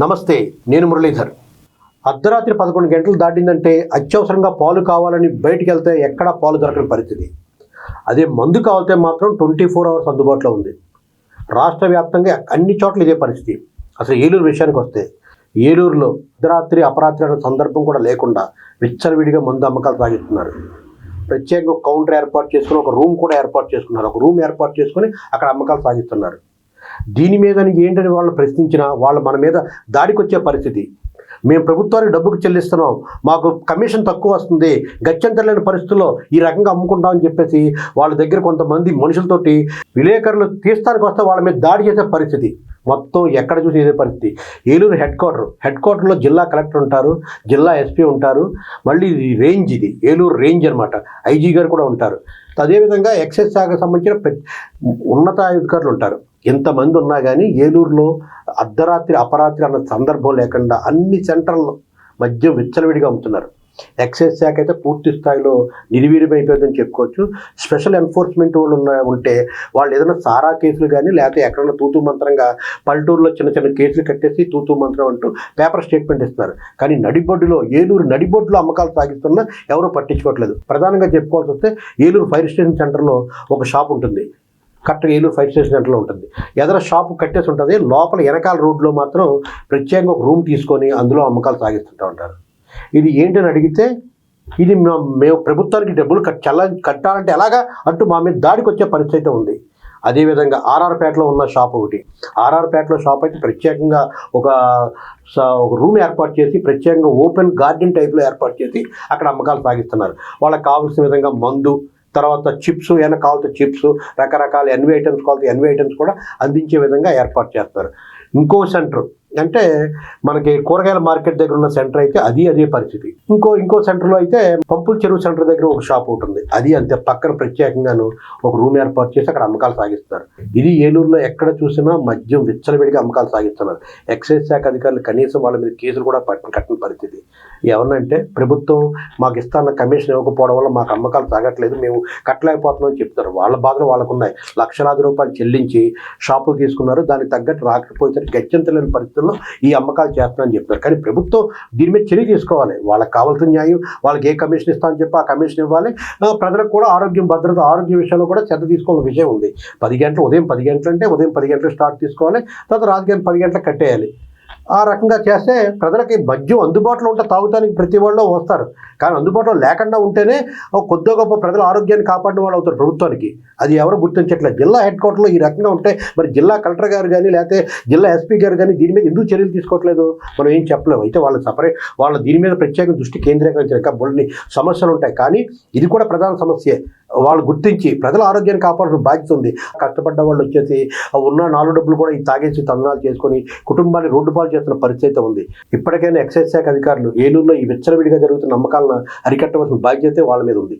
నమస్తే నేను మురళీధర్. అర్ధరాత్రి పదకొండు గంటలు దాటిందంటే అత్యవసరంగా పాలు కావాలని బయటికి వెళ్తే ఎక్కడా పాలు దొరకని పరిస్థితి. అదే మందు కావాలితే మాత్రం ట్వంటీ ఫోర్ అవర్స్ అందుబాటులో ఉంది. రాష్ట్ర వ్యాప్తంగా అన్ని చోట్ల ఇదే పరిస్థితి. అసలు ఏలూరు విషయానికి వస్తే ఏలూరులో అర్ధరాత్రి అపరాత్రి అనే సందర్భం కూడా లేకుండా విచ్చలవిడిగా మందు అమ్మకాలు సాగిస్తున్నారు. ప్రత్యేకంగా కౌంటర్ ఏర్పాటు చేసుకుని ఒక రూమ్ కూడా ఏర్పాటు చేసుకున్నారు. ఒక రూమ్ ఏర్పాటు చేసుకుని అక్కడ అమ్మకాలు సాగిస్తున్నారు. దీని మీద ఏంటని వాళ్ళు ప్రశ్నించినా వాళ్ళు మన మీద దాడికి వచ్చే పరిస్థితి. మేము ప్రభుత్వానికి డబ్బుకు చెల్లిస్తున్నాం. మాకు కమిషన్ తక్కువ వస్తుంది. గత్యంతరలేని పరిస్థితుల్లో ఈ రకంగా అమ్ముకుంటామని చెప్పేసి వాళ్ళ దగ్గర కొంతమంది మనుషులతోటి విలేకరులు తీస్తానికి వస్తే వాళ్ళ మీద దాడి చేసే పరిస్థితి. మొత్తం ఎక్కడ చూసి ఇదే పరిస్థితి. ఏలూరు హెడ్ క్వార్టర్ హెడ్ క్వార్టర్లో జిల్లా కలెక్టర్ ఉంటారు జిల్లా ఎస్పీ ఉంటారు మళ్ళీ ఇది రేంజ్ ఇది ఏలూరు రేంజ్ అనమాట ఐజీ గారు కూడా ఉంటారు. అదేవిధంగా ఎక్సైజ్ శాఖకు సంబంధించిన ఉన్నత ఉన్నతాధికారులు ఉంటారు. ఎంతమంది ఉన్నా కానీ ఏలూరులో అర్ధరాత్రి అపరాత్రి అన్న సందర్భం లేకుండా అన్ని సెంటర్లు మద్యం విచ్చలవిడిగా అమ్ముతున్నారు. ఎక్సైజ్ శాఖ అయితే పూర్తి స్థాయిలో నిర్వీర్యమైపోయిందని చెప్పుకోవచ్చు. స్పెషల్ ఎన్ఫోర్స్మెంట్ వాళ్ళు ఉన్న ఉంటే వాళ్ళు ఏదైనా సారా కేసులు కానీ లేకపోతే ఎక్కడైనా తూతూ మంత్రంగా పల్లెటూరులో చిన్న చిన్న కేసులు కట్టేసి తూతూ మంత్రం అంటూ పేపర్ స్టేట్మెంట్ ఇస్తున్నారు కానీ నడిబొడ్డులో ఏలూరు నడిబొడ్డులో అమ్మకాలు సాగిస్తున్నా ఎవరూ పట్టించుకోవట్లేదు. ప్రధానంగా చెప్పుకోవాల్సి వస్తే ఏలూరు ఫైర్ స్టేషన్ సెంటర్లో ఒక షాప్ ఉంటుంది. కరెక్ట్గా ఏలూరు ఫైర్ స్టేషన్ సెంటర్లో ఉంటుంది. ఎదర షాపు కట్టేసి ఉంటుంది లోపల వెనకాల రోడ్లో మాత్రం ప్రత్యేకంగా ఒక రూమ్ తీసుకొని అందులో అమ్మకాలు సాగిస్తుంటూ ఉంటారు. ఇది ఏంటని అడిగితే ఇది మేము మేము ప్రభుత్వానికి డబ్బులు కట్ చల్ల కట్టాలంటే ఎలాగా? అంటూ మా మీద దాడికి వచ్చే పరిస్థితి అయితే ఉంది. అదేవిధంగా ఆర్ఆర్పేటలో ఉన్న షాప్ ఒకటి. ఆర్ఆర్పేటలో షాప్ అయితే ప్రత్యేకంగా ఒక స- ఒక రూమ్ ఏర్పాటు చేసి ప్రత్యేకంగా ఓపెన్ గార్డెన్ టైప్లో ఏర్పాటు చేసి అక్కడ అమ్మకాలు సాగిస్తున్నారు. వాళ్ళకి కావాల్సిన విధంగా మందు తర్వాత చిప్స్ ఏమైనా కావాల్సిన చిప్స్ రకరకాల ఎన్వి ఐటమ్స్ కావాల్సిన ఎన్వి ఐటమ్స్ కూడా అందించే విధంగా ఏర్పాటు చేస్తారు ఇంకో సెంటర్ అంటే మనకి కూరగాయల మార్కెట్ దగ్గర ఉన్న సెంటర్ అయితే అది అదే పరిస్థితి. ఇంకో ఇంకో సెంటర్లో అయితే పంపుల చెరువు సెంటర్ దగ్గర ఒక షాప్ ఒకటి ఉంది. అది అంతే. పక్కన ప్రత్యేకంగాను ఒక రూమ్ ఏర్పాటు చేసి అక్కడ అమ్మకాలు సాగిస్తారు ఇది ఏలూరులో ఎక్కడ చూసినా మద్యం విచ్చలవిడిగా అమ్మకాలు సాగిస్తున్నారు. ఎక్సైజ్ శాఖ అధికారులు కనీసం వాళ్ళ మీద కేసులు కూడా కట్టిన పరిస్థితి. ఎవరినంటే ప్రభుత్వం మాకు ఇస్తాన్న కమిషన్ ఇవ్వకపోవడం వల్ల మాకు అమ్మకాలు సాగట్లేదు మేము కట్టలేకపోతున్నాం అని చెప్తారు వాళ్ళ బాధలు వాళ్ళకున్నాయి. లక్షలాది రూపాయలు చెల్లించి షాపులు తీసుకున్నారు. దానికి తగ్గట్టు రాకపోతే గత్యంతలేని పరిస్థితుల్లో ఈ అమ్మకాలు చేస్తానని చెప్తున్నారు. కానీ ప్రభుత్వం దీని మీద చర్య తీసుకోవాలి. వాళ్ళకి కావాల్సిన న్యాయం వాళ్ళకి ఏ కమిషన్ ఇస్తామని చెప్పి ఆ కమిషన్ ఇవ్వాలి. ప్రజలకు కూడా ఆరోగ్యం భద్రత ఆరోగ్య విషయంలో కూడా శ్రద్ధ తీసుకోవాల్సిన విషయం ఉంది. పది గంటలు ఉదయం పది గంటలు అంటే ఉదయం పది గంటలు స్టార్ట్ తీసుకోవాలి. తర్వాత రాజకీయం పది గంటలకు కట్టేయాలి. ఆ రకంగా చేస్తే ప్రజలకి మద్యం అందుబాటులో ఉంటే తాగుతానికి ప్రతి వాళ్ళు వస్తారు. కానీ అందుబాటులో లేకుండా ఉంటేనే కొద్దిగా గొప్ప ప్రజల ఆరోగ్యాన్ని కాపాడిన వాళ్ళు అవుతారు ప్రభుత్వానికి. అది ఎవరు గుర్తించట్లేదు. జిల్లా హెడ్ క్వార్టర్లో ఈ రకంగా ఉంటే మరి జిల్లా కలెక్టర్ గారు కానీ లేకపోతే జిల్లా ఎస్పీ గారు కానీ దీని మీద ఎందుకు చర్యలు తీసుకోవట్లేదు? మనం ఏం చెప్పలేము. అయితే వాళ్ళ సపరేట్ వాళ్ళ దీని మీద ప్రత్యేక దృష్టి కేంద్రీకరించారు ఇంకా బోల్ని సమస్యలు ఉంటాయి. కానీ ఇది కూడా ప్రధాన సమస్యే. వాళ్ళు గుర్తించి ప్రజల ఆరోగ్యాన్ని కాపాడాల్సిన బాధ్యత ఉంది. కష్టపడ్డ వాళ్ళు వచ్చేసి ఉన్న నాలుగు డబ్బులు కూడా ఈ తాగేసి తందనాలు చేసుకొని కుటుంబాన్ని రోడ్డు పాలు చేస్తున్న పరిస్థితి అయితే ఉంది. ఇప్పటికైనా ఎక్సైజ్ శాఖ అధికారులు ఏలూరులో ఈ విచ్చలవిడిగా జరుగుతున్న నమ్మకాలను అరికట్టవలసిన బాధ్యత వాళ్ళ మీద ఉంది.